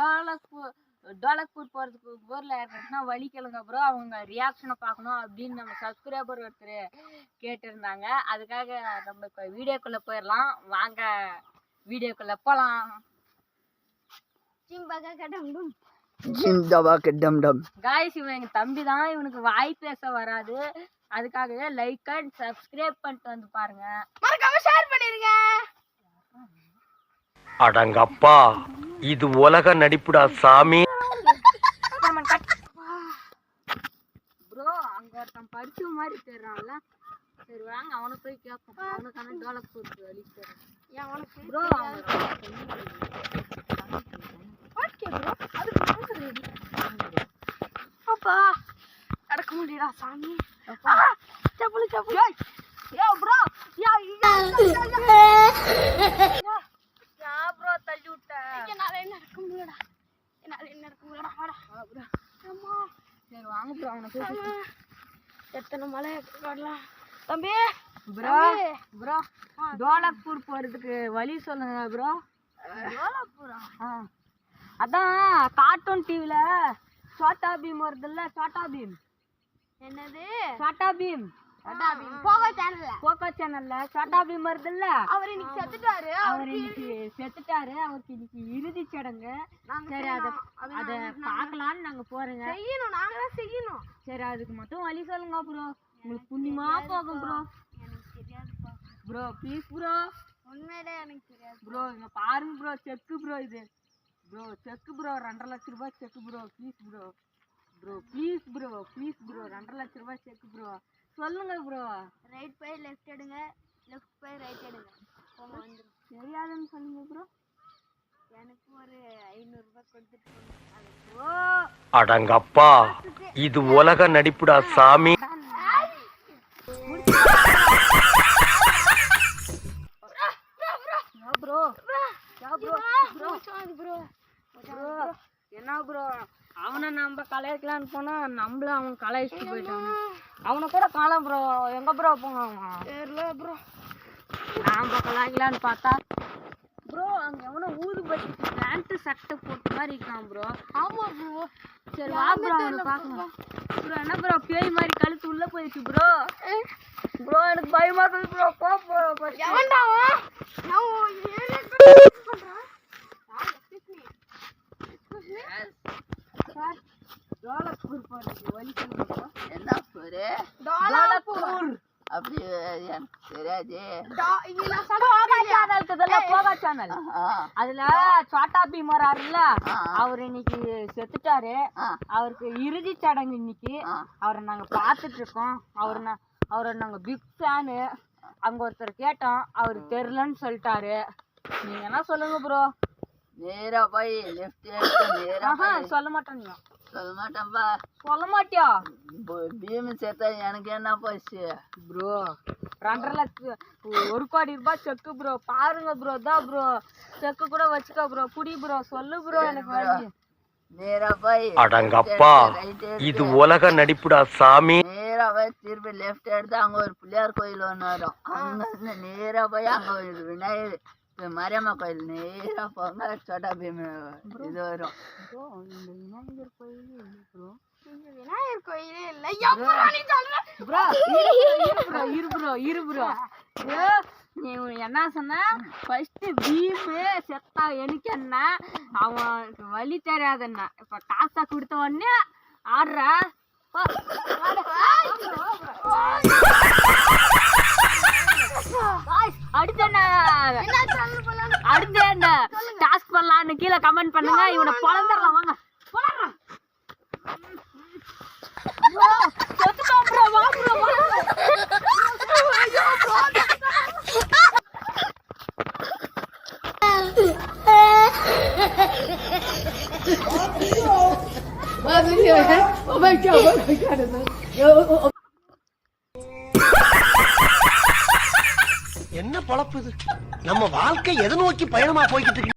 டோலக்பூர் டோலக்பூர் போகிறதுக்கு ஊரில் வழி கேளுங்க ப்ரோ அவங்க ரியாக்ஷனை பார்க்கணும் அப்படின்னு நம்ம சப்ஸ்கிரைபர் ஒருத்தர் கேட்டிருந்தாங்க. அதுக்காக நம்ம இப்போ வீடியோக்குள்ளே போயிடலாம் வாங்க வீடியோக்குள்ளே போகலாம் ஜிந்தாபாக்கு டம் டம் காய்ஸ் இவன் எங்கள் தம்பி தான் இவனுக்கு வாய் பேச வராது. அதுக்காகவே லைக் அண்ட் சப்ஸ்கிரைப் பண்ணிட்டு வந்து பாருங்க. மறக்காம ஷேர் பண்ணிருங்க. அடங்கப்பா. இது உலக நடிப்புடா சாமி. ப்ரோ அங்க ஒருத்தன் படிச்ச மாதிரி தெரிறான்ல சரி வாங்க அவனை போய் கேட்போம். அவனுக்கான டோலக்பூர் வழி தெரியும் ப்ரோ ஓகே ப்ரோ. அதுக்கு ரெடி. அப்பா நடக்க முடியடா சாமி. செப்பலு ப்ரோ அவனை. எத்தனை மலை வரலாம் தம்பி ப்ரோ ப்ரோ டோலக்பூர் போறதுக்கு வழி சொல்லுங்க ப்ரோ. ஆ. அதான் கார்ட்டூன் டிவில சோட்டா பீம் வருதுல்ல சோட்டா பீம். என்னது? சோட்டா பீம். போக சேனல்ல. சோட்டா பீம் வருதுல்ல? அவர் இன்னைக்கு செத்துட்டாரு. அவர் இன்னைக்கு செத்துட்டாரு. அவருக்கு இன்னைக்கு இறுதி சடங்கு. சரி அத. அது பார்க்கலான்னு நாங்க போறோங்க. செய்யணும். நாங்க தான் செய்யணும். சரி அதுக்கு மட்டும் வழி சொல்லுங்க ப்ரோ உங்களுக்கு புண்ணியமா போகும் ப்ரோ ப்ரோ ப்ளீஸ் ப்ரோ உண்மையிலே எனக்கு தெரியாது. ப்ரோ இங்க பாருங்க ப்ரோ செக்கு ப்ரோ இது. ப்ரோ செக்கு ப்ரோ ரெண்டரை லட்ச ரூபாய் cheque bro please bro bro please bro please bro ரெண்டரை லட்ச ரூபாய் செக்கு ப்ரோ சொல்லுங்க ப்ரோ ரைட் போய் லெஃப்ட் எடுங்க. லெஃப்ட் போய் ரைட் எடுங்க. போங்க வந்துடும் தெரியாதுன்னு சொல்லுங்க ப்ரோ எனக்கு ஒரு ஐநூறுரூபா கொடுத்துட்டு அடங்கப்பா. இது உலக நடிப்புடா சாமி. Yeah bro yeah bro bro bro bro என்ன ப்ரோ அவனை நம்ம கலாய்க்கலான்னு போனா நம்மள அவன் கலாய்ச்சிட்டு போயிட்டான். அவனை கூட காணோம் ப்ரோ எங்க ப்ரோ போங்க அவன்? தெரியல ப்ரோ நாம கலாய்க்கலான்னு பார்த்தா ப்ரோ அங்க எவனோ ஊதுபத்தி பேண்ட் சட்டை போட்ட மாதிரி இருக்கான் ப்ரோ ஆமா ப்ரோ சரி வா ப்ரோ அவனை பார்க்கலாம். ப்ரோ என்ன ப்ரோ பேய் மாதிரி கழுத்து உள்ள போயிடுச்சு ப்ரோ ப்ரோ எனக்கு பயமா இருக்கு ப்ரோ போ ப்ரோ எவன்டா அவன்? நான் டோலக்பூர் போறதுக்கு வழி சொல்லுங்க. என்ன பேரு டோலக்பூர் அப்படி எனக்கு தெரியாது. போகா சேனல் அதுல சோட்டா பீம் வராருல்ல ஆ. அவர் இன்னைக்கு செத்துட்டாரு. அவருக்கு இறுதி சடங்கு இன்னைக்கு. அவரை நாங்க பார்த்துட்டு இருக்கோம் அவர் அவரை நாங்க பிக் ஃபேனு அங்க ஒருத்தர் கேட்டோம் அவரு தெரிலன்னு சொல்லிட்டாரு. நீங்க என்ன சொல்லுங்க ப்ரோ நேரா போய் லெஃப்ட் நேரா சொல்ல மாட்டேன் நீங்க. சொல்ல மாட்டேன்பா சொல்ல மாட்டியா பீம் சேர்த்தா எனக்கு என்ன போச்சு? ப்ரோ ரெண்டரை லட்சம் ஒரு கோடி ரூபாய் செக்கு ப்ரோ பாருங்க ப்ரோ தான் ப்ரோ செக்கு கூட வச்சுக்கோ ப்ரோ குடி ப்ரோ சொல்லு ப்ரோ எனக்கு நேரா போய் அடங்கப்பா. இது உலக நடிப்புடா சாமி. நேரா போய் திருப்பி லெஃப்ட் எடுத்து அங்க ஒரு பிள்ளையார் கோயில் ஒன்று வரும். அங்க நேரா போய் அங்க ஒரு விநாயகர் இது மாரியம்மா கோயில் நேரா போங்க சோட்டா பீம் இது வரும். விநாயகர் கோயில் விநாயகர் கோயிலே இல்ல. எப்பறா நீ சொல்ற? ப்ரோ இரு ப்ரோ இரு ப்ரோ இரு ப்ரோ ப்ரோ. நீ என்ன சொன்ன? ஃபர்ஸ்ட் பீமு செத்தா எனக்கு என்ன? அவன் வழி தெரியாதுன்னா இப்ப காசை கொடுத்த உடனே ஆடுற. கமெண்ட் பண்ணுங்க. இவனை பொழந்துடலாம். வாங்க. என்ன பொழப்பு இது? நம்ம வாழ்க்கை எதை நோக்கி பயணமா போய்கிட்டு இருக்கு?